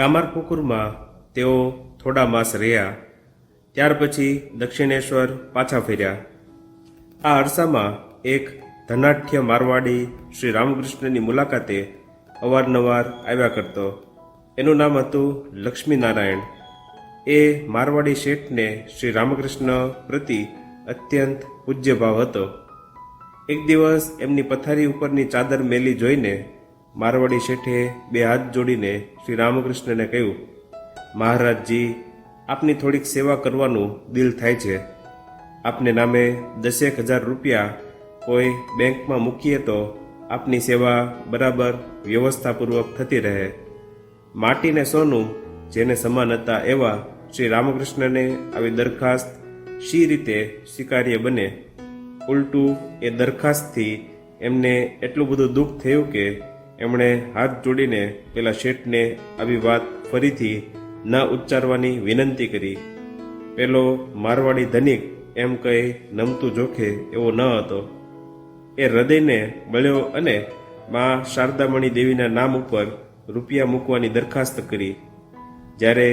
કામારપુકુરમાં તેઓ થોડા માસ રહ્યા. ત્યાર પછી દક્ષિણેશ્વર પાછા ફર્યા. આ અરસામાં એક ધનાઢ્ય મારવાડી શ્રી રામકૃષ્ણની મુલાકાતે અવારનવાર આવ્યા કરતો. એનું નામ હતું લક્ષ્મીનારાયણ. એ મારવાડી શેઠને શ્રી રામકૃષ્ણ પ્રતિ અત્યંત પૂજ્ય ભાવ હતો. એક દિવસ એમની પથારી ઉપરની ચાદર મેલી જોઈને મારવાડી શેઠે બે હાથ જોડીને શ્રી રામકૃષ્ણને કહ્યું, મહારાજજી, આપની થોડીક સેવા કરવાનું દિલ થાય છે. આપને નામે દસેક હજાર રૂપિયા કોઈ બેંકમાં મૂકીએ તો આપની સેવા બરાબર વ્યવસ્થાપૂર્વક થતી રહે. માટીને સોનું જેને સમાન હતા એવા શ્રી રામકૃષ્ણને આવી દરખાસ્ત શી રીતે સ્વીકાર્ય બને? ઉલટું એ દરખાસ્તથી એમને એટલું બધું દુઃખ થયું કે એમણે હાથ જોડીને પેલા શેઠને આવી વાત ફરીથી ન ઉચ્ચારવાની વિનંતી કરી. પેલો મારવાડી ધનિક એમ કહી નમતું જોખે એવો ન હતો. એ હૃદયને બળ્યો અને મા શારદામણી દેવીના નામ ઉપર રૂપિયા મૂકવાની દરખાસ્ત કરી. જ્યારે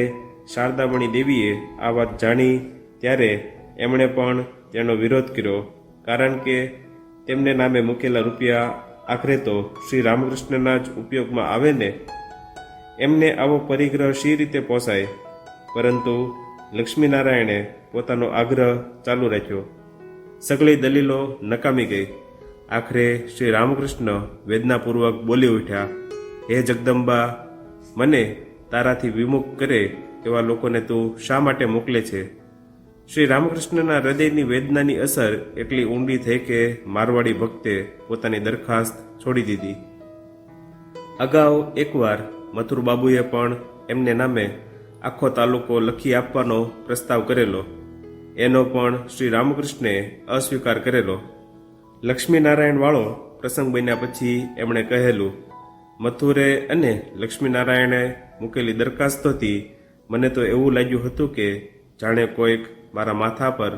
શારદામણી દેવીએ આ વાત જાણી, ત્યારે એમણે પણ તેનો વિરોધ કર્યો, કારણ કે તેમને નામે મૂકેલા રૂપિયા આખરે તો શ્રી રામકૃષ્ણના જ ઉપયોગમાં આવે ને? એમને આવો પરિગ્રહ શી રીતે પોસાય? પરંતુ લક્ષ્મીનારાયણે પોતાનો આગ્રહ ચાલુ રાખ્યો. સગળી દલીલો નકામી ગઈ. આખરે શ્રી રામકૃષ્ણ વેદનાપૂર્વક બોલી ઉઠ્યા, હે જગદંબા, મને તારાથી વિમુખ કરે એવા લોકોને તું શા માટે મોકલે છે? શ્રી રામકૃષ્ણના હૃદયની વેદનાની અસર એટલી ઊંડી થઈ કે મારવાડી ભક્તે પોતાની દરખાસ્ત છોડી દીધી. અગાઉ એકવાર મથુરબાબુએ પણ એમને નામે આખો તાલુકો લખી આપવાનો પ્રસ્તાવ કરેલો. એનો પણ શ્રી રામકૃષ્ણે અસ્વીકાર કરેલો. લક્ષ્મીનારાયણ વાળો પ્રસંગ બન્યા પછી એમણે કહેલું, મથુરે અને લક્ષ્મીનારાયણે મૂકેલી દરખાસ્તોથી મને તો એવું લાગ્યું હતું કે જાણે કોઈક મારા માથા પર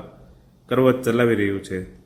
કરવત ચલાવી રહ્યું છે.